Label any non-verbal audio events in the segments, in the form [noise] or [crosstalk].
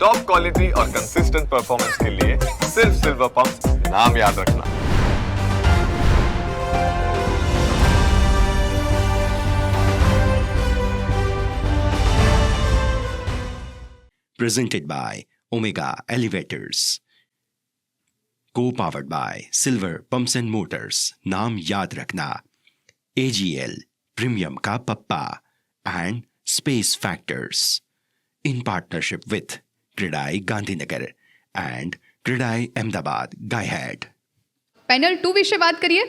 Top quality और consistent performance के लिए सिर्फ सिल्वर पंप नाम याद रखना presented by Omega Elevators. Co powered by Silver Pumps and Motors. नाम याद रखना AGL Premium का पप्पा and Space Factors. In partnership with Gridai Gandhinagar and Gridai Ahmedabad ગાયહેડ panel two વિશે વાત કરીએ.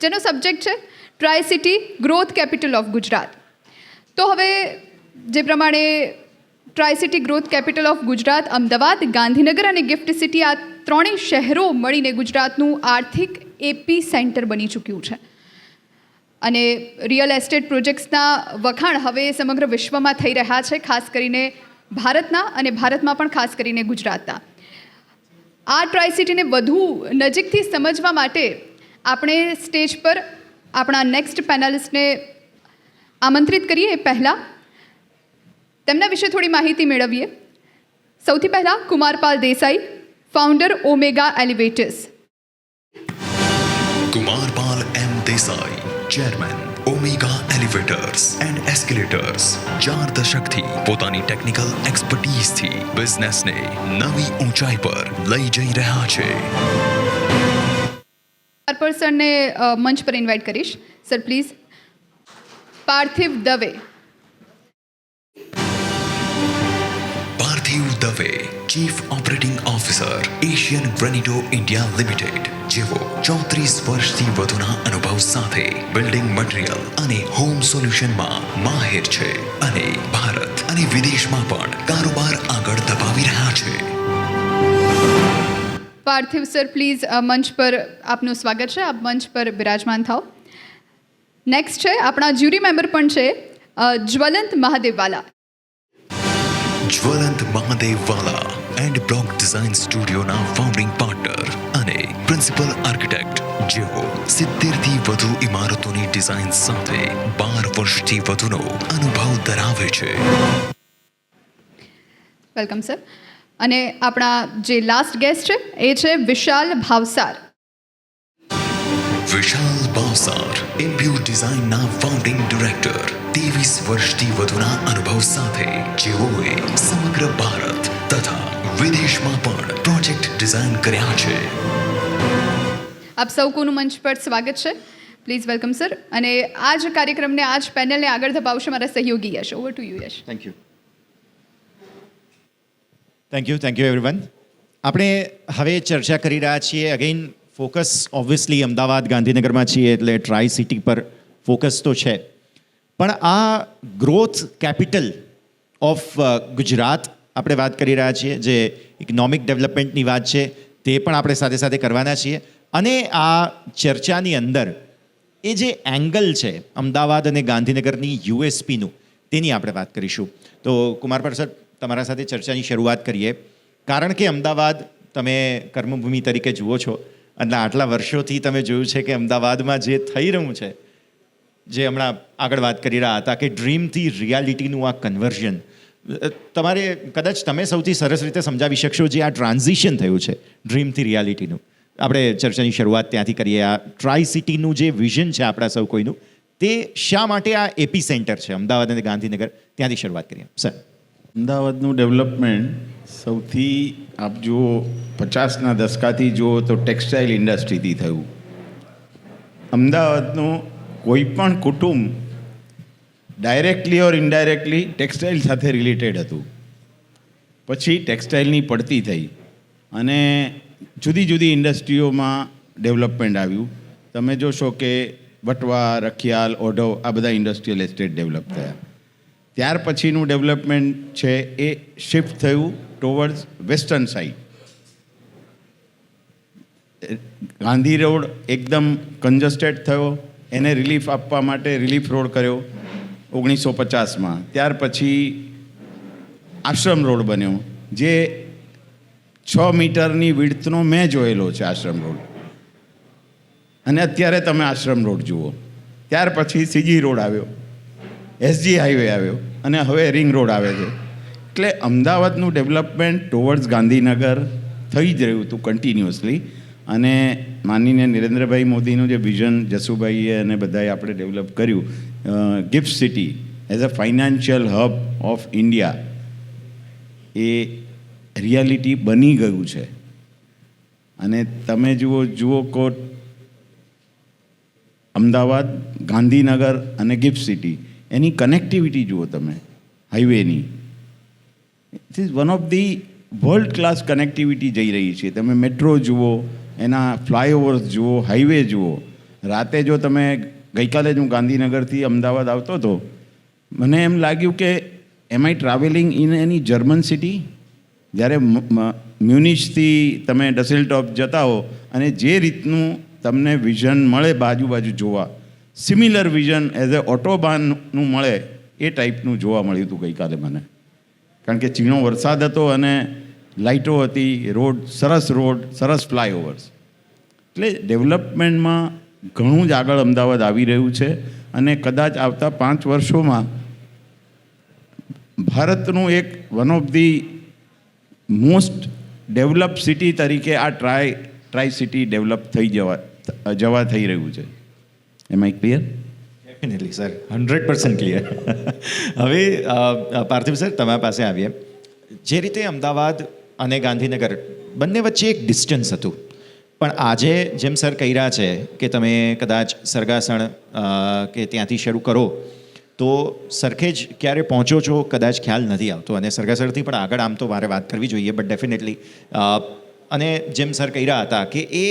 જેનો સબ્જેક્ટ છે tri city growth capital of Gujarat તો હવે જે પ્રમાણે tri city growth capital of Gujarat Ahmedabad Gandhinagar અને ગિફ્ટ સિટી આ ત્રણેય શહેરો મળીને ગુજરાતનું આર્થિક એપી સેન્ટર બની ચૂક્યું છે. અને રિયલ એસ્ટેટ પ્રોજેક્ટ્સના વખાણ હવે સમગ્ર વિશ્વમાં થઈ રહ્યા છે, ખાસ કરીને ભારતના અને ભારતમાં પણ ખાસ કરીને ગુજરાતના. આ ટ્રાય સિટીને વધુ નજીકથી સમજવા માટે આપણે સ્ટેજ પર આપણા નેક્સ્ટ પેનલિસ્ટને આમંત્રિત કરીએ. પહેલાં તેમના વિશે થોડી માહિતી મેળવીએ. સૌથી પહેલાં Kumarpal Desai founder Omega elevators Kumarpal M Desai Chairman, Omega and escalators ચાર દશકથી પોતાની ટેકનિકલ એક્સપર્ટીઝથી બિઝનેસને નવી ઊંચાઈ પર લઈ જઈ રહ્યા છે પર્સનને મંચ પર ઇન્વાઇટ કરીશ sir please Parthiv Dave Parthiv Dave chief operating officer Asian Granito India limited જેઓ ચોત્રીસ વર્ષથી વધુના અનુભવ સાથે બિલ્ડિંગ મટીરિયલ અને હોમ સોલ્યુશનમાં માહિર છે અને ભારત અને વિદેશમાં પણ કારોબાર આગળ ધપાવી રહ્યા છે. પાર્થિવ સર પ્લીઝ મંચ પર આપનું સ્વાગત છે. આપ મંચ પર બિરાજમાન થાઓ. નેક્સ્ટ છે આપણા જ્યુરી મેમ્બર પણ છે Jwalant Mahadevwala. Jwalant Mahadevwala and block design સ્ટુડિયોના principal architect જેઓ સિત્તેરથી વધુ ઇમારતોની ડિઝાઇન સાથે બાર વર્ષથી વધુનો અનુભવ ધરાવે છે વેલકમ સર અને આપણા જે લાસ્ટ ગેસ્ટ છે એ છે વિશાલ ભાવસાર. વિશાલ ભાવસાર એમ્પ્યુ ડિઝાઇનના ફાઉન્ડિંગ ડિરેક્ટર ત્રેવીસ વર્ષથી વધુના અનુભવ સાથે જેઓએ સમગ્ર ભારત તથા વિદેશમાં પણ પ્રોજેક્ટ ડિઝાઇન કર્યા છે. આપ સૌ કોનું મંચ પર સ્વાગત છે. પ્લીઝ વેલકમ સર અને આ જ કાર્યક્રમને આ જ પેનલને આગળ ધપાવશે મારા સહયોગી Yash. Over to you Yash. Thank you thank you thank you everyone આપણે હવે ચર્ચા કરી રહ્યા છીએ. અગેઇન ફોકસ ઓબ્વિયસલી અમદાવાદ ગાંધીનગરમાં છીએ એટલે ટ્રાય સિટી પર ફોકસ તો છે. પણ આ ગ્રોથ કેપિટલ ઓફ ગુજરાત આપણે વાત કરી રહ્યા છીએ. જે ઇકોનોમિક ડેવલપમેન્ટની વાત છે તે પણ આપણે સાથે સાથે કરવાના છીએ. અને આ ચર્ચાની અંદર એ જે એંગલ છે, અમદાવાદ અને ગાંધીનગરની યુએસપીનું તેની આપણે વાત કરીશું. તો કુમાર પર સર, તમારા સાથે ચર્ચાની શરૂઆત કરીએ. કારણ કે અમદાવાદ તમે કર્મભૂમિ તરીકે જુઓ છો અને આટલા વર્ષોથી તમે જોયું છે કે અમદાવાદમાં જે થઈ રહ્યું છે, જે હમણાં આગળ વાત કરી રહ્યા હતા કે ડ્રીમથી રિયાલિટીનું આ કન્વર્ઝન તમારે કદાચ તમે સૌથી સરસ રીતે સમજાવી શકશો જે આ ટ્રાન્ઝિશન થયું છે ડ્રીમથી રિયાલિટીનું આપણે ચર્ચાની શરૂઆત ત્યાંથી કરીએ. આ ટ્રાય સિટીનું જે વિઝન છે આપણા સૌ કોઈનું, તે શા માટે આ એપી સેન્ટર છે? અમદાવાદ અને ગાંધીનગર, ત્યાંથી શરૂઆત કરીએ. સર અમદાવાદનું ડેવલપમેન્ટ સૌથી, આપ જુઓ, પચાસના દશકાથી જુઓ તો ટેક્સટાઇલ ઇન્ડસ્ટ્રીથી થયું. અમદાવાદનું કોઈ પણ કુટુંબ ડાયરેક્ટલી ઓર ઇનડાયરેક્ટલી ટેક્સટાઇલ સાથે રિલેટેડ હતું. પછી ટેક્સટાઇલની પડતી થઈ. અને જુદી જુદી ઇન્ડસ્ટ્રીઓમાં ડેવલપમેન્ટ આવ્યું. તમે જોશો કે વટવા, રખિયાલ, ઓઢવ આ બધા ઇન્ડસ્ટ્રીયલ એસ્ટેટ ડેવલપ થયા. ત્યાર પછીનું ડેવલપમેન્ટ છે એ શિફ્ટ થયું towards western side Gandhi road એકદમ કન્જસ્ટેડ થયો. એને રિલીફ આપવા માટે રિલીફ રોડ કર્યો ઓગણીસો પચાસમાં. ત્યાર પછી આશ્રમ રોડ બન્યો, જે છ મીટરની વિડ્થનો મેં જોયેલો છે આશ્રમ રોડ. અને અત્યારે તમે આશ્રમ રોડ જુઓ. ત્યાર પછી સીજી રોડ આવ્યો. એસજી હાઈવે આવ્યો. અને હવે રિંગ રોડ આવે છે. એટલે અમદાવાદનું ડેવલપમેન્ટ ટુવર્ડ્સ ગાંધીનગર થઈ જ રહ્યું હતું કન્ટિન્યુઅસલી અને માનીને નરેન્દ્રભાઈ મોદીનું જે વિઝન જસુભાઈએ અને બધાએ આપણે ડેવલપ કર્યું GIFT City as a financial hub of India A reality બની ગયું છે. અને તમે જુઓ જુઓ કોટ, અમદાવાદ, ગાંધીનગર અને ગિફ્ટ સિટી, એની કનેક્ટિવિટી જુઓ તમે હાઈવેની it is one of the world class connectivity જઈ રહી છે. તમે મેટ્રો જુઓ, એના ફ્લાયઓવર્સ જુઓ હાઈવે જુઓ. રાતે જો તમે ગઈકાલે જ હું ગાંધીનગરથી અમદાવાદ આવતો હતો, મને એમ લાગ્યું કે am I travelling in any German city જ્યારે મ્યુનિશથી તમે ડસેલ ટોપ જતા હો અને જે રીતનું તમને વિઝન મળે બાજુ બાજુ જોવા, સિમિલર વિઝન એઝ એ ઓટોબાનનું મળે એ ટાઈપનું જોવા મળ્યું હતું ગઈકાલે મને. કારણ કે ચીણો વરસાદ હતો અને લાઇટો હતી, રોડ સરસ રોડ, સરસ ફ્લાયઓવર્સ. એટલે ડેવલપમેન્ટમાં ઘણું જ આગળ અમદાવાદ આવી રહ્યું છે અને કદાચ આવતા પાંચ વર્ષોમાં ભારતનું એક one of the most develop city તરીકે આ ટ્રાય ટ્રાય સિટી ડેવલપ થઈ જવા જવા થઈ રહ્યું છે. Am I clear definitely sir hundred percent clear હવે પાર્થિવ સર, તમારા પાસે આવીએ. જે રીતે અમદાવાદ અને ગાંધીનગર બંને વચ્ચે એક ડિસ્ટન્સ હતું. પણ આજે જેમ સર કહી રહ્યા છે કે તમે કદાચ સરગાસણ કે ત્યાંથી શરૂ કરો તો સરખેજ ક્યારે પહોંચો છો કદાચ ખ્યાલ નથી આવતો. અને સરખાસરથી પણ આગળ આમ તો મારે વાત કરવી જોઈએ બટ ડેફિનેટલી અને જેમ સર કહી રહ્યા હતા કે એ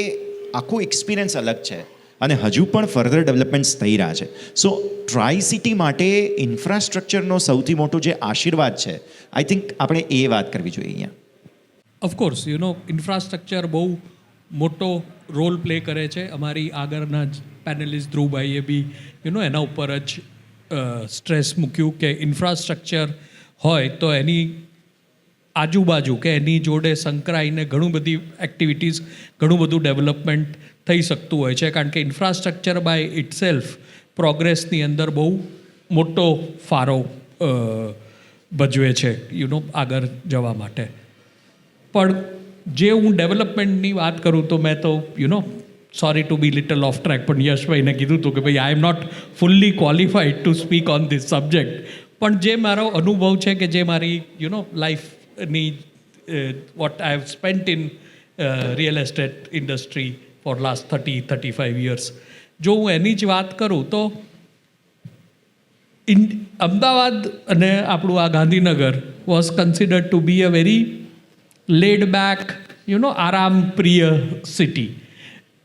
આખું એક્સપિરિયન્સ અલગ છે અને હજુ પણ ફર્ધર ડેવલપમેન્ટ્સ થઈ રહ્યા છે. સો ટ્રાય સિટી માટે ઇન્ફ્રાસ્ટ્રક્ચરનો સૌથી મોટો જે આશીર્વાદ છે આઈ થિંક આપણે એ વાત કરવી જોઈએ અહીંયા. ઓફકોર્સ યુ નો ઇન્ફ્રાસ્ટ્રક્ચર બહુ મોટો રોલ પ્લે કરે છે. અમારી આગળના જ પેનલિસ્ટ ધ્રુવભાઈએ બી યુ નો એના ઉપર જ સ્ટ્રેસ મૂક્યું કે ઇન્ફ્રાસ્ટ્રક્ચર હોય તો એની આજુબાજુ કે એની જોડે સંકળાઈને ઘણું બધી એક્ટિવિટીઝ ઘણું બધું ડેવલપમેન્ટ થઈ શકતું હોય છે. કારણ કે ઇન્ફ્રાસ્ટ્રક્ચર બાય ઇટસેલ્ફ પ્રોગ્રેસની અંદર બહુ મોટો ફાળો ભજવે છે યુ નો આગળ જવા માટે. પણ જે હું ડેવલપમેન્ટની વાત કરું તો મેં તો you know sorry to be little off track પણ યશભાઈને કીધું હતું કે ભાઈ I am not fully qualified to speak on this subject પણ જે મારો અનુભવ છે કે જે મારી you know લાઈફની what I have spent in real estate industry for last thirty thirty five years જો હું એની જ વાત કરું તો અમદાવાદ અને આપણું આ Gandhinagar was considered to be a very laid back you know આરામ પ્રિય સિટી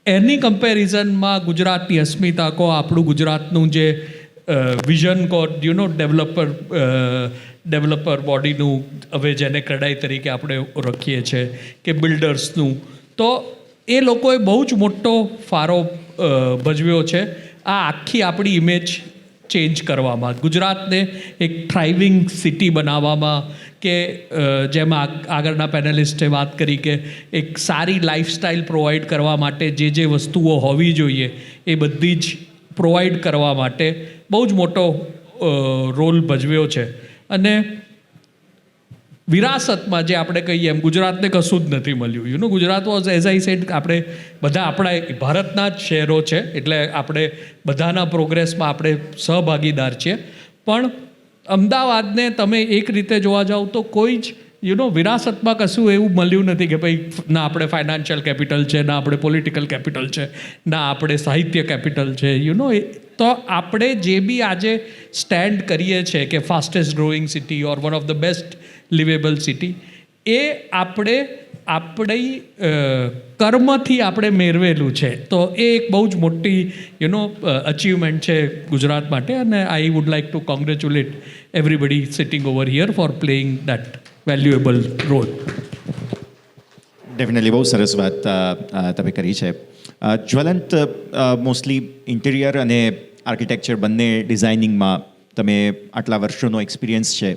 એની કમ્પેરિઝનમાં ગુજરાતની અસ્મિતા કહો આપણું ગુજરાતનું જે વિઝન કહો યુ નો ડેવલપર ડેવલપર બોડીનું હવે જેને કડાઈ તરીકે આપણે ઓળખીએ છીએ કે બિલ્ડર્સનું. તો એ લોકોએ બહુ જ મોટો ફાળો ભજવ્યો છે. આ આખી આપણી ઇમેજ ચેન્જ કરવામાં ગુજરાતને એક થ્રાઇવિંગ સિટી બનાવવામાં કે જેમાં આગળના પેનલિસ્ટે વાત કરી કે એક સારી લાઈફસ્ટાઈલ પ્રોવાઈડ કરવા માટે જે જે વસ્તુઓ હોવી જોઈએ એ બધી જ પ્રોવાઈડ કરવા માટે બહુ જ મોટો રોલ ભજવ્યો છે અને વિરાસતમાં જે આપણે કહીએ એમ ગુજરાતને કશું જ નથી મળ્યું. You know Gujarat was as I said આપણે બધા આપણા ભારતના જ શહેરો છે, એટલે આપણે બધાના પ્રોગ્રેસમાં આપણે સહભાગીદાર છીએ. પણ અમદાવાદને તમે એક રીતે જોવા જાઓ તો કોઈ જ યુ નો વિરાસતમાં કશું એવું મળ્યું નથી કે ભાઈ, ના આપણે ફાઇનાન્શિયલ કેપિટલ છે, ના આપણે પોલિટિકલ કેપિટલ છે, ના આપણે સાહિત્ય કેપિટલ છે. યુ નો તો આપણે જે બી આજે સ્ટેન્ડ કરીએ છીએ કે fastest growing city or one of the best livable city એ આપણે, આપણી કર્મથી આપણે મેળવેલું છે. તો એ એક બહુ જ મોટી યુ નો અચીવમેન્ટ છે ગુજરાત માટે. અને I would like to congratulate everybody sitting over here for playing that valuable role definitely બહુ સરસ વાત તમે કરી છે જ્વલંત મોસ્ટલી ઇન્ટિરિયર અને આર્કિટેક્ચર બંને ડિઝાઇનિંગમાં તમે આટલા વર્ષોનો એક્સપિરિયન્સ છે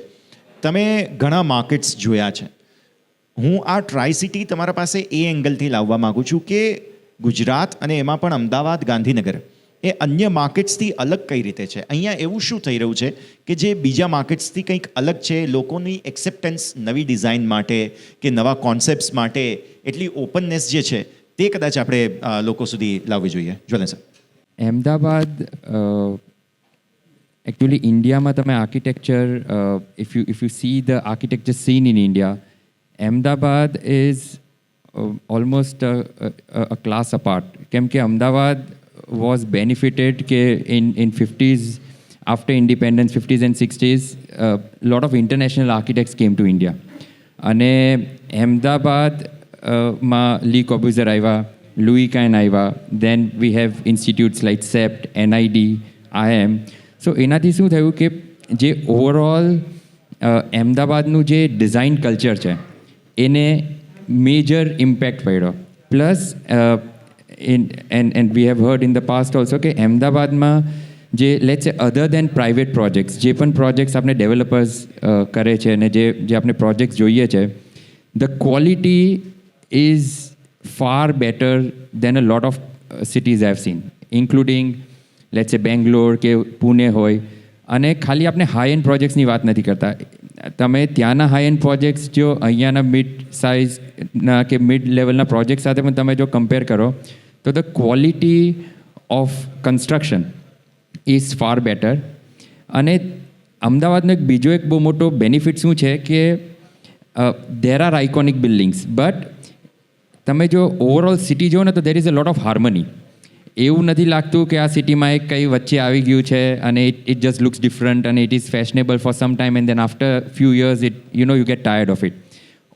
તમે ઘણા માર્કેટ્સ જોયા છે હું આ ટ્રાય સિટી તમારા પાસે એ એંગલથી લાવવા માગું છું કે ગુજરાત અને એમાં પણ અમદાવાદ ગાંધીનગર એ અન્ય માર્કેટ્સથી અલગ કઈ રીતે છે? અહીંયા એવું શું થઈ રહ્યું છે કે જે બીજા માર્કેટ્સથી કંઈક અલગ છે, લોકોની એક્સેપ્ટન્સ નવી ડિઝાઇન માટે કે નવા કોન્સેપ્ટ્સ માટે, એટલી ઓપનનેસ જે છે તે કદાચ આપણે લોકો સુધી લાવવી જોઈએ. જ્વલન સર. અહેમદાબાદ એકચ્યુઅલી ઇન્ડિયામાં તમે architecture if you if you see the architecture scene in India Ahmedabad is almost a class apart કેમ કે અમદાવાદ વોઝ બેનિફિટેડ કે in in fifties after independence fifties and sixties lot of international architects came to India અને અમદાવાદમાં Le Corbusier આવ્યા Louis Kahn આવ્યા then we have institutes like CEPT NID IIM so એનાથી શું થયું કે જે ઓવરઓલ અમદાવાદનું જે ડિઝાઇન કલ્ચર છે એને મેજર ઇમ્પેક્ટ પડ્યો plus in and and we have heard in the past also કે અમદાવાદમાં જે let's say other than private projects જે પણ પ્રોજેક્ટ્સ આપણે ડેવલપર્સ કરે છે અને જે જે આપણે પ્રોજેક્ટ્સ જોઈએ છે the quality is far better than a lot of cities cities seen including let's say Bangalore કે પુણે હોય. અને ખાલી આપણે હાઈ એન્ડ પ્રોજેક્ટ્સની વાત નથી કરતા. તમે ત્યાંના હાઈ એન્ડ પ્રોજેક્ટ્સ જો અહીંયાના મિડ સાઇઝના કે મિડ લેવલના પ્રોજેક્ટ સાથે પણ તમે જો કમ્પેર કરો તો the quality of construction is far better અને અમદાવાદનો એક બીજો એક બહુ મોટો બેનિફિટ શું છે કે there are iconic buildings but તમે જો ઓવરઓલ સિટી જુઓ ને તો there is a lot of harmony એવું નથી લાગતું કે આ સિટીમાં એક કંઈ વચ્ચે આવી ગયું છે અને it it just looks different અને it is fashionable for some time and then after few years it you know you get tired of it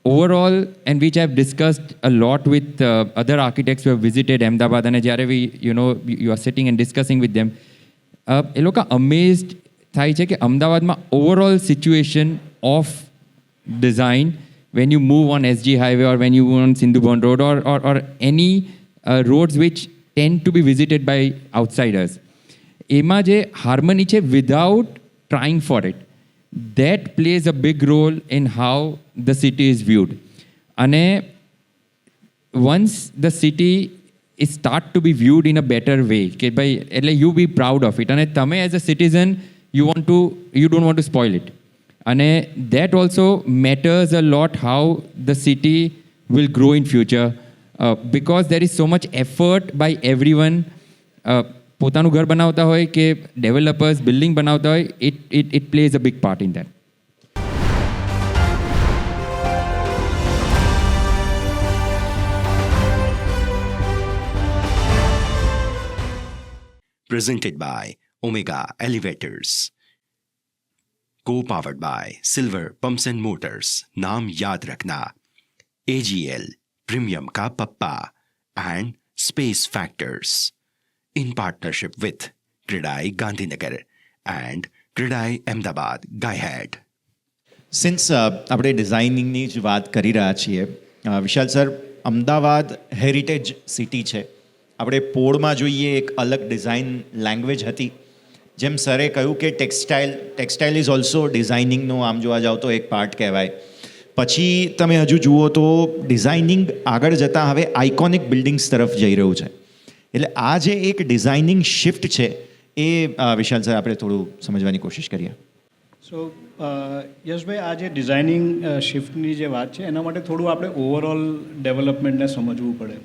overall and which I discussed a lot with other architects you have visited Ahmedabad અને જ્યારે we you know you are sitting and discussing with them એ લોકો amazed થાય છે કે અમદાવાદમાં overall situation of design when you move on SG Highway or when you move on Sindhubon Road or, or, or any uh, roads which tend to be visited by outsiders. એમાં જે harmony છે without trying for it that plays a big role in how the city is viewed અને once the city is start to be viewed in a better way કે ભાઈ એટલે you be proud of it અને તમે as a citizen you want to you don't want to spoil it અને that also matters a lot how the city will grow in future because there is so much effort by every one પોતાનું ઘર બનાવતા હોય કે developers building બનાવતા હોય it it it plays a big part in that presented by Omega Elevators. Co powered by Silver Pumps and Motors, Nam Yad Rakna, AGL, Premium Ka Pappa, and Space Factors. In partnership with Kridai Gandhinagar and Kridai Ahmedabad Guyhead. Since આપણે ડિઝાઇનિંગની જ વાત કરી રહ્યા છીએ Vishal sir, Ahmedabad heritage city છે. આપણે પોળમાં જોઈએ એક અલગ ડિઝાઇન લેંગ્વેજ હતી. જેમ સરે કહ્યું કે ટેક્સટાઇલ ટેક્સટાઇલ ઇઝ ઓલ્સો ડિઝાઇનિંગનો આમ જોવા જાઓ તો એક પાર્ટ કહેવાય. પછી તમે હજુ જુઓ તો ડિઝાઇનિંગ આગળ જતાં હવે આઇકોનિક બિલ્ડિંગ્સ તરફ જઈ રહ્યું છે. એટલે આ જે એક ડિઝાઇનિંગ શિફ્ટ છે, એ વિશાલ સર, આપણે થોડું સમજવાની કોશિશ કરીએ. સો યશભાઈ, આ જે ડિઝાઇનિંગ શિફ્ટની જે વાત છે, એના માટે થોડું આપણે ઓવરઓલ ડેવલપમેન્ટને સમજવું પડે.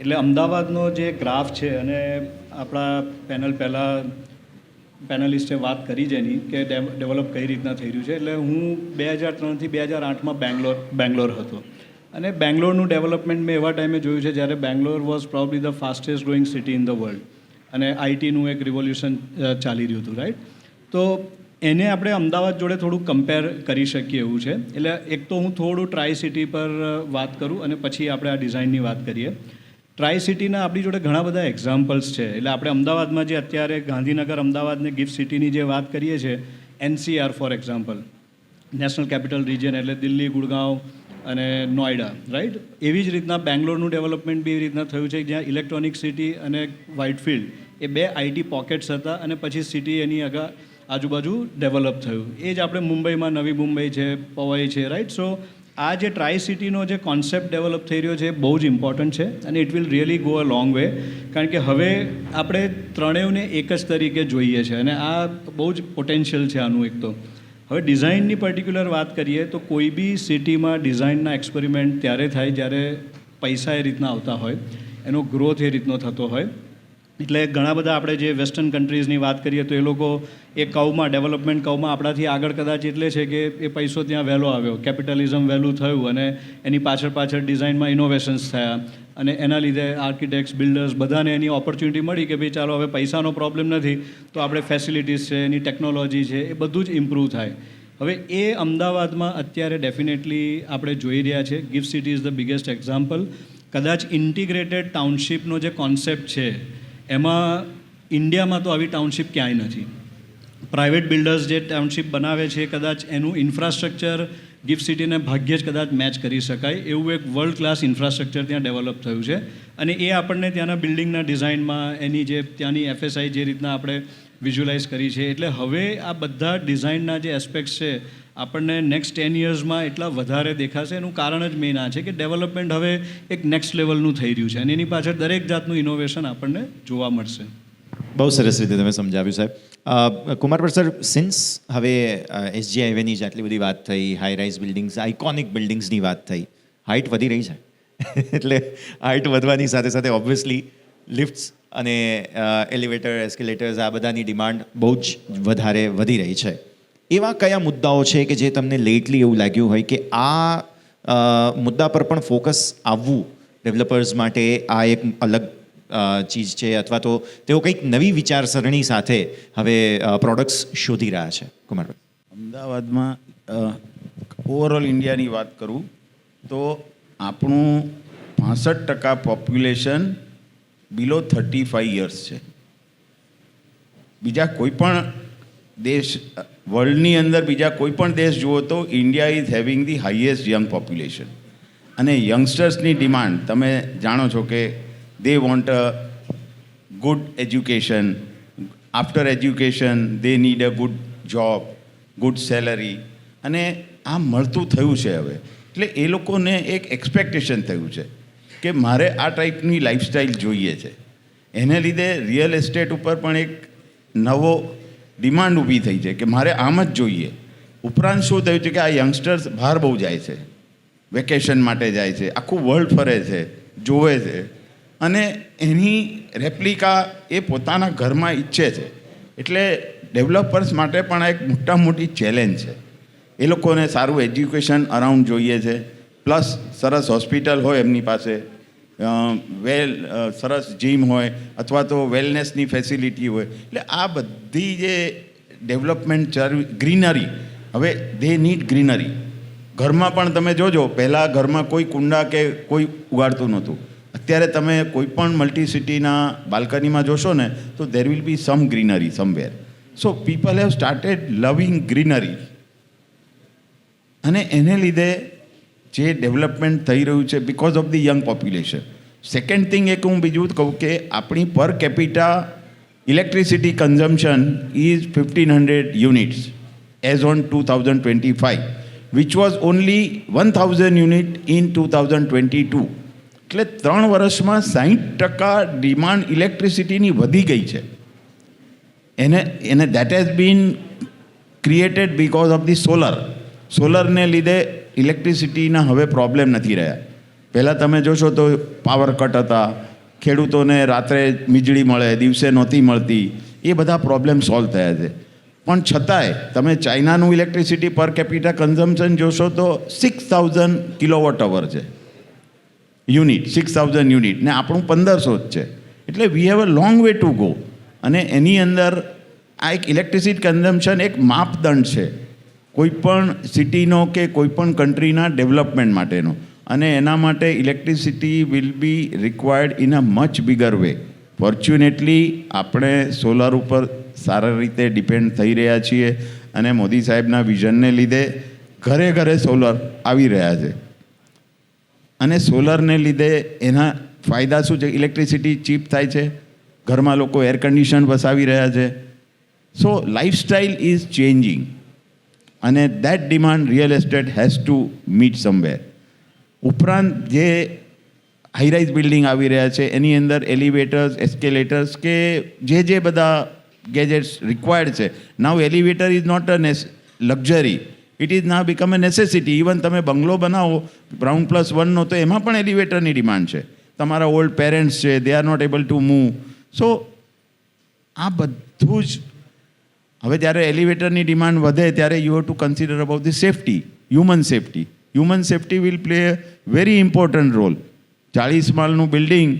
એટલે અમદાવાદનો જે ગ્રાફ છે, અને આપણા પેનલ પહેલાં પેનલિસ્ટે વાત કરી એની, કે ડેવલપ કઈ રીતના થઈ રહ્યું છે. એટલે હું બે હજાર ત્રણથી બે હજાર આઠમાં બેંગ્લોર બેંગ્લોર હતો. અને બેંગ્લોરનું ડેવલપમેન્ટ મેં એવા ટાઈમે જોયું છે જ્યારે Bangalore was probably the fastest growing city in the world અને આઈટીનું એક રિવોલ્યુશન ચાલી રહ્યું હતું રાઈટ તો એને આપણે અમદાવાદ જોડે થોડું કમ્પેર કરી શકીએ એવું છે. એટલે એક તો હું થોડું ટ્રાય સિટી પર વાત કરું અને પછી આપણે આ ડિઝાઇનની વાત કરીએ. ટ્રાય સિટીના આપણી જોડે ઘણા બધા એક્ઝામ્પલ્સ છે. એટલે આપણે અમદાવાદમાં જે અત્યારે ગાંધીનગર અમદાવાદને ગિફ્ટ સિટીની જે વાત કરીએ છીએ NCR for example national capital region એટલે દિલ્હી, ગુડગાંવ અને નોઈડા રાઈટ એવી જ રીતના બેંગ્લોરનું ડેવલપમેન્ટ બી એવી રીતના થયું છે, જ્યાં ઇલેક્ટ્રોનિક સિટી અને વ્હાઇટફિલ્ડ એ બે આઈટી પોકેટ્સ હતા અને પછી સિટી એની આગળ આજુબાજુ ડેવલપ થયું. એ જ આપણે મુંબઈમાં નવી મુંબઈ છે, પવાઈ છે રાઈટ સો આ જે ટ્રાય સિટીનો જે કોન્સેપ્ટ ડેવલપ થઈ રહ્યો છે એ બહુ જ ઇમ્પોર્ટન્ટ છે અને it will really go a long way કારણ કે હવે આપણે ત્રણેયને એક જ તરીકે જોઈએ છે અને આ બહુ જ પોટેન્શિયલ છે આનું એક તો. હવે ડિઝાઇનની પર્ટિક્યુલર વાત કરીએ તો કોઈ બી સિટીમાં ડિઝાઇનના એક્સપેરિમેન્ટ ત્યારે થાય જ્યારે પૈસા એ રીતના આવતા હોય, એનો ગ્રોથ એ રીતનો થતો હોય. એટલે ઘણા બધા આપણે જે વેસ્ટર્ન કન્ટ્રીઝની વાત કરીએ તો એ લોકો એ કવમાં ડેવલપમેન્ટ કવમાં આપણાથી આગળ કદાચ એટલે છે કે એ પૈસો ત્યાં વહેલો આવ્યો. કેપિટલિઝમ વહેલું થયું અને એની પાછળ પાછળ ડિઝાઇનમાં ઇનોવેશન્સ થયા. અને એના લીધે આર્કિટેક્ટ્સ બિલ્ડર્સ બધાને એની ઓપોર્ચ્યુનિટી મળી કે ભાઈ ચાલો હવે પૈસાનો પ્રોબ્લેમ નથી, તો આપણે ફેસિલિટીઝ છે, એની ટેકનોલોજી છે, એ બધું જ ઇમ્પ્રૂવ થાય. હવે એ અમદાવાદમાં અત્યારે ડેફિનેટલી આપણે જોઈ રહ્યા છે. GIFT City is the biggest example કદાચ ઇન્ટિગ્રેટેડ ટાઉનશીપનો જે કોન્સેપ્ટ છે એમાં ઇન્ડિયામાં તો આવી ટાઉનશીપ ક્યાંય નથી. પ્રાઇવેટ બિલ્ડર્સ જે ટાઉનશીપ બનાવે છે, કદાચ એનું ઇન્ફ્રાસ્ટ્રક્ચર ગિફ્ટ સિટીને ભાગ્યે જ કદાચ મેચ કરી શકાય. એવું એક વર્લ્ડ ક્લાસ ઇન્ફ્રાસ્ટ્રક્ચર ત્યાં ડેવલપ થયું છે. અને એ આપણને ત્યાંના બિલ્ડિંગના ડિઝાઇનમાં એની જે ત્યાંની એફએસઆઈ જે રીતના આપણે વિઝ્યુલાઇઝ કરી છે. એટલે હવે આ બધા ડિઝાઇનના જે એસ્પેક્ટ્સ છે આપણને નેક્સ્ટ ટેન યર્સમાં એટલા વધારે દેખાશે. એનું કારણ જ મેઇન આ છે કે ડેવલપમેન્ટ હવે એક નેક્સ્ટ લેવલનું થઈ રહ્યું છે અને એની પાછળ દરેક જાતનું ઇનોવેશન આપણને જોવા મળશે. બહુ સરસ રીતે તમે સમજાવ્યું, સાહેબ. કુમાર પર સર સિન્સ હવે એસજી હાઈવેની જ આટલી બધી વાત થઈ હાઈ રાઇઝ બિલ્ડિંગ્સ આઇકોનિક બિલ્ડિંગ્સની વાત થઈ હાઇટ વધી રહી છે. [laughs] એટલે હાઇટ વધવાની સાથે સાથે ઓબ્વિયસલી લિફ્ટ્સ અને એલિવેટર એસ્કેલેટર્સ આ બધાની ડિમાન્ડ બહુ જ વધારે વધી રહી છે. એવા કયા મુદ્દાઓ છે કે જે તમને લેટલી એવું લાગ્યું હોય કે આ મુદ્દા પર પણ ફોકસ આવવું ડેવલપર્સ માટે આ એક અલગ ચીજ છે અથવા તો તેઓ કંઈક નવી વિચારસરણી સાથે હવે પ્રોડક્ટ્સ શોધી રહ્યા છે? કુમારભાઈ. અમદાવાદમાં ઓવરઓલ ઇન્ડિયાની વાત કરું તો આપણું પાસઠ ટકા population below thirty five years છે. બીજા કોઈ પણ દેશ વર્લ્ડની અંદર બીજા કોઈ પણ દેશ જુઓ તો India is having the highest young population અને યંગસ્ટર્સની ડિમાન્ડ તમે જાણો છો કે they want a good education after education they need a good job good salary અને આ મળતું થયું છે હવે. એટલે એ લોકોને એક એક્સપેક્ટેશન થયું છે કે મારે આ ટાઈપની લાઈફસ્ટાઈલ જોઈએ છે. એને લીધે રિયલ એસ્ટેટ ઉપર પણ એક નવો ડિમાન્ડ ઊભી થઈ છે કે મારે આમ જ જોઈએ. ઉપરાંત શું થયું છે કે આ યંગસ્ટર્સ બહાર બહુ જાય છે. વેકેશન માટે જાય છે. આખું વર્લ્ડ ફરે છે. જોવે છે. અને એની રેપ્લિકા એ પોતાના ઘરમાં ઈચ્છે છે. એટલે ડેવલપર્સ માટે પણ એક મોટા મોટી ચેલેન્જ છે. એ લોકોને સારું એજ્યુકેશન અરાઉન્ડ જોઈએ છે. પ્લસ સરસ હોસ્પિટલ હોય એમની પાસે. વેલ સરસ જીમ હોય અથવા તો વેલનેસની ફેસિલિટી હોય. એટલે આ બધી જે ડેવલપમેન્ટ ગ્રીનરી હવે દે નીડ ગ્રીનરી ઘરમાં પણ તમે જોજો, પહેલાં ઘરમાં કોઈ કુંડા કે કોઈ ઉગાડતું નહોતું. અત્યારે તમે કોઈ પણ મલ્ટીસિટીના બાલ્કનીમાં જોશો ને, તો there will be some greenery somewhere so people have started loving greenery અને એને લીધે જે ડેવલપમેન્ટ થઈ રહ્યું છે because of the young population second thing એક હું બીજું કહું કે આપણી per capita electricity consumption is fifteen hundred units as on two thousand twenty five which was only one thousand unit in two thousand twenty two એટલે ત્રણ વર્ષમાં સાહીઠ ટકા ડિમાન્ડ ઇલેક્ટ્રિસિટીની વધી ગઈ છે. એને એને that has been created because of the solar સોલરને લીધે ઇલેક્ટ્રિસિટીના હવે પ્રોબ્લેમ નથી રહ્યા. પહેલાં તમે જોશો તો પાવર કટ હતા, ખેડૂતોને રાત્રે વીજળી મળે, દિવસે નહોતી મળતી, એ બધા પ્રોબ્લેમ સોલ્વ થયા છે. પણ છતાંય તમે ચાઇનાનું ઇલેક્ટ્રિસિટી પર કેપિટા કન્ઝમ્પશન જોશો તો સિક્સ થાઉઝન્ડ કિલોવોટ અવર છે. યુનિટ સિક્સ થાઉઝન્ડ યુનિટ, ને આપણું પંદરસો જ છે. એટલે we have a long way to go અને એની અંદર આ એક ઇલેક્ટ્રિસિટી કન્ઝમ્પશન એક માપદંડ છે. કોઈ પણ સિટીનો કે કોઈપણ કન્ટ્રીના ડેવલપમેન્ટ માટેનો. અને એના માટે electricity will be required in a much bigger way fortunately આપણે સોલાર ઉપર સારા રીતે ડિપેન્ડ થઈ રહ્યા છીએ અને મોદી સાહેબના વિઝનને લીધે ઘરે ઘરે સોલર આવી રહ્યા છે. અને સોલરને લીધે એના ફાયદા શું છે? ઇલેક્ટ્રિસિટી ચીપ થાય છે. ઘરમાં લોકો એર કન્ડિશન વસાવી રહ્યા છે. સો લાઈફસ્ટાઈલ ઇઝ ચેન્જિંગ અને that demand real estate has to meet somewhere ઉપરાંત જે હાઈરાઇઝ બિલ્ડિંગ આવી રહ્યા છે, એની અંદર એલિવેટર્સ એસ્કેલેટર્સ કે જે જે બધા ગેજેટ્સ રિક્વાયર્ડ છે. Now elevator is not a luxury it is ના બીકમ અ નેસેસિટી ઇવન તમે બંગલો બનાવો ગ્રાઉન્ડ પ્લસ વનનો તો એમાં પણ એલિવેટરની ડિમાન્ડ છે. તમારા ઓલ્ડ પેરેન્ટ્સ છે they are not able to move so આ બધું જ હવે જ્યારે એલિવેટરની ડિમાન્ડ વધે ત્યારે you have to consider about the safety, human safety. Human safety will play a very important role. ચાળીસ માળનું બિલ્ડિંગ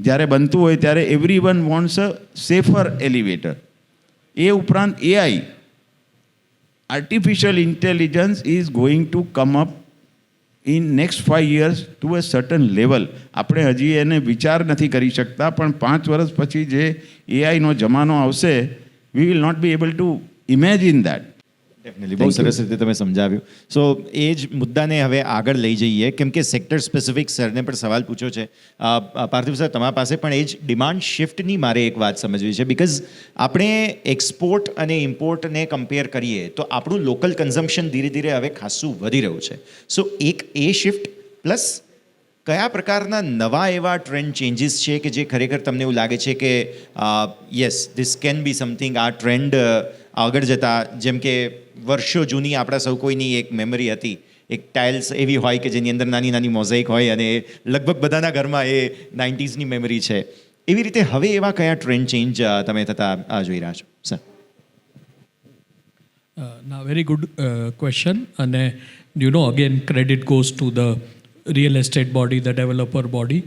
જ્યારે બનતું હોય ત્યારે every one wants a safer elevator. એ ઉપરાંત AI artificial intelligence is going to come up in next five years to a certain level. આપણે હજી એને વિચાર નથી કરી શકતા, પણ પાંચ વર્ષ પછી જે એઆઈનો જમાનો આવશે we will not be able to imagine that definitely બહુ સરસ રીતે તમે સમજાવ્યું સો એ જ મુદ્દાને હવે આગળ લઈ જઈએ કેમ કે સેક્ટર સ્પેસિફિક સરને પણ સવાલ પૂછ્યો છે પાર્થિવ સર તમારા પાસે પણ એ જ ડિમાન્ડ શિફ્ટની મારે એક વાત સમજવી છે બિકોઝ આપણે એક્સપોર્ટ અને ઇમ્પોર્ટને કમ્પેર કરીએ તો આપણું લોકલ કન્ઝમ્પશન ધીરે ધીરે હવે ખાસું વધી રહ્યું છે સો એક એ શિફ્ટ પ્લસ કયા પ્રકારના નવા એવા ટ્રેન્ડ ચેન્જીસ છે કે જે ખરેખર તમને એવું લાગે છે કે yes this can be something આ ટ્રેન્ડ આગળ જતા, જેમ કે વર્ષો જૂની આપણા સૌ કોઈની એક મેમરી હતી, એક ટાઇલ્સ એવી હોય કે જેની અંદર નાની નાની મોઝાઇક હોય અને લગભગ બધાના ઘરમાં એ નાઇન્ટીઝની મેમરી છે. એવી રીતે હવે એવા કયા ટ્રેન્ડ ચેન્જ તમે થતા જોઈ રહ્યા છો? સર ના વેરી ગુડ ક્વેશ્ચન અને you know again credit goes to the real estate body the developer body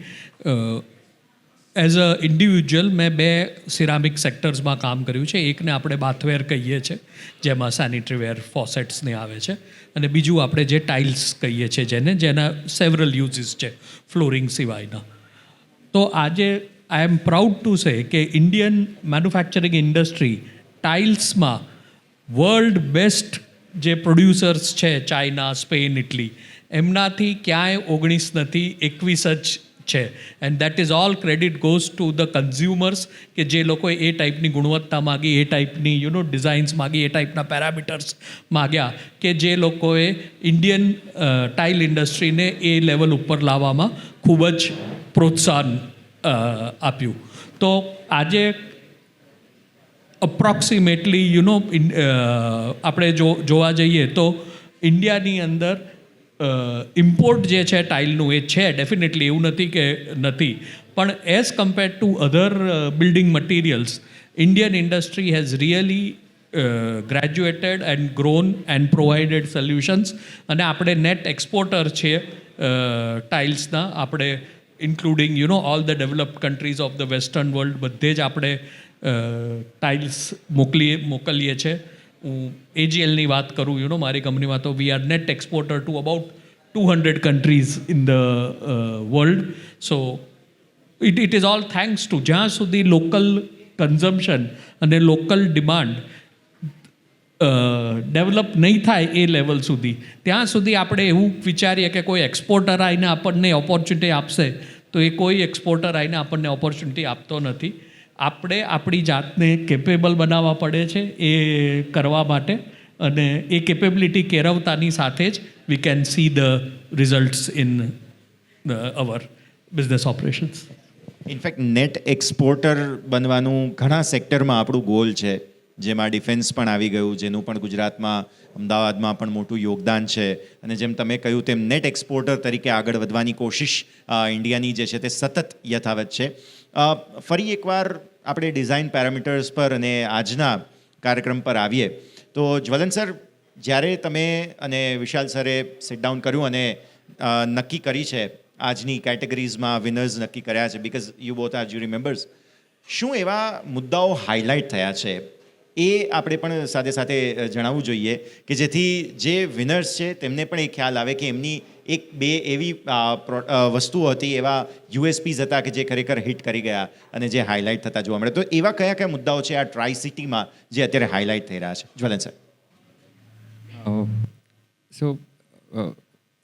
as a individual મેં બે સિરામિક સેક્ટર્સમાં કામ કર્યું છે. એકને આપણે બાથવેર કહીએ છીએ જેમાં સેનિટરી વેર ફોસેટ્સને આવે છે. અને બીજું આપણે જે ટાઇલ્સ કહીએ છીએ જેને, જેના સેવરલ યુઝિસ છે ફ્લોરિંગ સિવાયના. તો આજે I am proud to say કે ઇન્ડિયન મેન્યુફેક્ચરિંગ ઇન્ડસ્ટ્રી ટાઇલ્સમાં વર્લ્ડ બેસ્ટ જે પ્રોડ્યુસર્સ છે ચાઇના સ્પેન ઇટલી એમનાથી ક્યાંય ઓગણીસ નથી, એકવીસ જ છે. And that is all credit goes to the consumers કે જે લોકોએ એ ટાઈપની ગુણવત્તા માગી, એ ટાઈપની યુ નો ડિઝાઇન્સ માગી, એ ટાઈપના પેરામીટર્સ માગ્યા કે જે લોકોએ ઇન્ડિયન ટાઇલ ઇન્ડસ્ટ્રીને એ લેવલ ઉપર લાવવામાં ખૂબ જ પ્રોત્સાહન આપ્યું. તો આજે અપ્રોક્સિમેટલી યુ નો આપણે જો, જોવા જઈએ તો ઇન્ડિયાની અંદર ઇમ્પોર્ટ જે છે ટાઇલનું એ છે ડેફિનેટલી એવું નથી કે નથી. પણ as compare to other building materials Indian industry has really graduated and grown and provided solutions અને આપણે નેટ એક્સપોર્ટર છીએ ટાઇલ્સના આપણે including you know all the developed countries of the western world બધે જ આપણે ટાઇલ્સ મોકલીએ મોકલીએ છીએ હું એજીએલની વાત કરું યુ નો મારી કંપનીમાં તો we are net exporter to about two hundred countries in the world so it it is all thanks to જ્યાં સુધી લોકલ કન્ઝમ્પશન અને લોકલ ડિમાન્ડ ડેવલપ નહીં થાય એ લેવલ સુધી. ત્યાં સુધી આપણે એવું વિચારીએ કે કોઈ એક્સપોર્ટર આવીને આપણને ઓપોર્ચ્યુનિટી આપશે, તો એ કોઈ એક્સપોર્ટર આવીને આપણને ઓપોર્ચ્યુનિટી આપતો નથી. આપણે આપણી જાતને કેપેબલ બનાવવા પડે છે, એ કરવા માટે અને એ કેપેબિલિટી કેળવતાની સાથે જ we can see the results in our business operations in fact net exporter બનવાનું ઘણા સેક્ટરમાં આપણું ગોલ છે. જેમાં ડિફેન્સ પણ આવી ગયું, જેનું પણ ગુજરાતમાં, અમદાવાદમાં પણ મોટું યોગદાન છે. અને જેમ તમે કહ્યું તેમ નેટ એક્સપોર્ટર તરીકે આગળ વધવાની કોશિશ ઇન્ડિયાની જે છે તે સતત યથાવત છે. ફરી એકવાર આપણે ડિઝાઇન પેરામીટર્સ પર અને આજના કાર્યક્રમ પર આવીએ. તો જ્વલન સર, જ્યારે તમે અને વિશાલ સરે સિટ ડાઉન કર્યું અને નક્કી કરી છે, આજની કેટેગરીઝમાં વિનર્સ નક્કી કર્યા છે because you both are jury members શું એવા મુદ્દાઓ હાઇલાઇટ થયા છે? એ આપણે પણ સાથે સાથે જણાવવું જોઈએ કે જેથી જે વિનર્સ છે, તેમને પણ એ ખ્યાલ આવે કે એમની એક બે એવી વસ્તુઓ હતી એવા યુએસપીઝ હતા કે જે ખરેખર હિટ કરી ગયા અને જે હાઇલાઇટ થતા જોવા મળે. તો એવા કયા કયા મુદ્દાઓ છે આ ટ્રાય સિટીમાં જે અત્યારે હાઇલાઇટ થઈ રહ્યા છે? Jwalan sir. So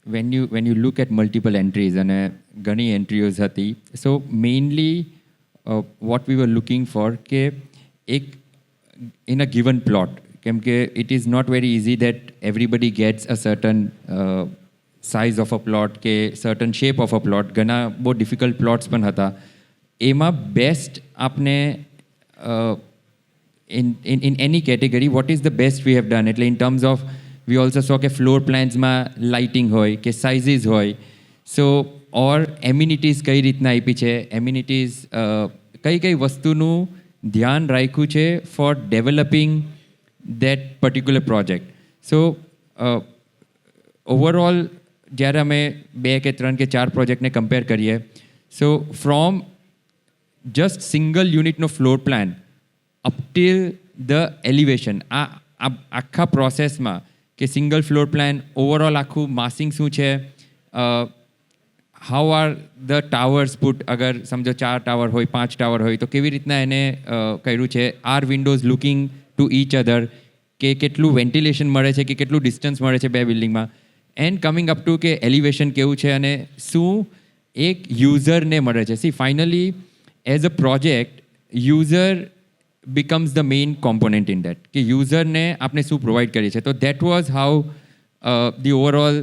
when you when you look at multiple entries uh, ઘણી એન્ટ્રીઓઝ હતી so mainly what we were looking for કે એક ઇન અ ગિવન પ્લોટ કેમ કે it is not very easy that everybody gets a certain size of a plot કે certain shape of a plot ઘણા બહુ ડિફિકલ્ટ પ્લોટ્સ પણ હતા એમાં બેસ્ટ આપને in, in, in any category, what is the best we have? એટલે in terms of, we also saw કે floor plansમાં lighting હોય કે sizes હોય સો ઓર એમ્યુનિટીઝ કઈ રીતના આપી છે એમ્યુનિટીઝ કઈ કઈ વસ્તુનું ધ્યાન રાખ્યું છે for developing that particular project so overall જ્યારે અમે બે કે ત્રણ કે ચાર પ્રોજેક્ટને કમ્પેર કરીએ so from just single યુનિટનો floor plan up till the elevation આ આખા પ્રોસેસમાં કે સિંગલ ફ્લોર પ્લાન ઓવરઓલ આખું માસિંગ શું છે how are the towers put અગર સમજો ચાર ટાવર હોય, પાંચ ટાવર હોય, તો કેવી રીતના એને કર્યું છે are windows looking to each other કે કેટલું વેન્ટિલેશન મળે છે, કે કેટલું ડિસ્ટન્સ મળે છે બે બિલ્ડિંગમાં એન્ડ કમિંગ અપ ટુ કે એલિવેશન કેવું છે અને શું એક યુઝરને મળે છે. See finally as a project user becomes the main component in that કે યુઝરને આપણે શું પ્રોવાઈડ કરીએ છીએ. તો that was how the overall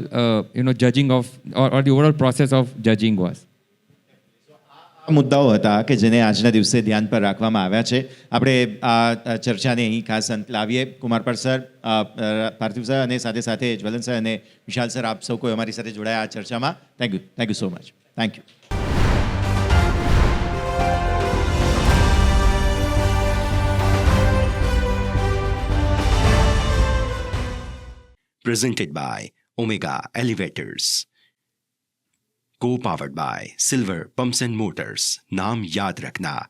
you know judging of or the overall process of judging was મુદ્દાઓ હતા કે જેને આજના દિવસે ધ્યાન પર રાખવામાં આવ્યા છે. આપણે આ ચર્ચાને અહીં ખાસ અંત લાવીએ. કુમારપાળ સર પાર્થિવ સર અને સાથે સાથે જ્વલન સર અને વિશાલ સર, આપ સૌ કોઈ અમારી સાથે જોડાયા આ ચર્ચામાં. Thank you thank you so much thank you presented by Omega Elevators. Co-powered by Silver Pumps and Motors, नाम याद रखना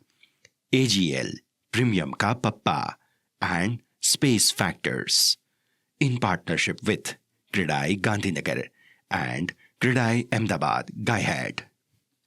AGL Premium का पप्पा and Space Factors in partnership with Credai Gandhinagar and Credai Ahmedabad Gaihead.